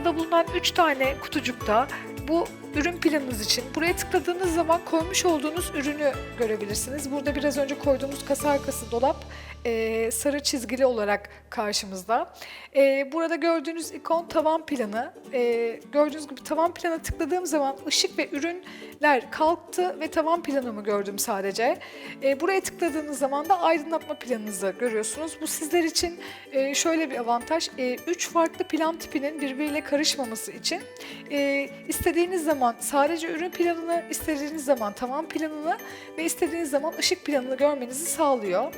Burada bulunan 3 tane kutucukta bu ürün planınız için buraya tıkladığınız zaman koymuş olduğunuz ürünü görebilirsiniz. Burada biraz önce koyduğumuz kasa arkası dolap e, sarı çizgili olarak karşımızda. E, burada gördüğünüz ikon tavan planı. E, gördüğünüz gibi tavan plana tıkladığım zaman ışık ve ürünler kalktı ve tavan planımı gördüm sadece. E, buraya tıkladığınız zaman da aydınlatma planınızı görüyorsunuz. Bu sizler için e, şöyle bir avantaj. 3 farklı plan tipinin birbiriyle karışmaması için e, istediğiniz zaman sadece ürün planını, istediğiniz zaman tavan planını ve istediğiniz zaman ışık planını görmenizi sağlıyor.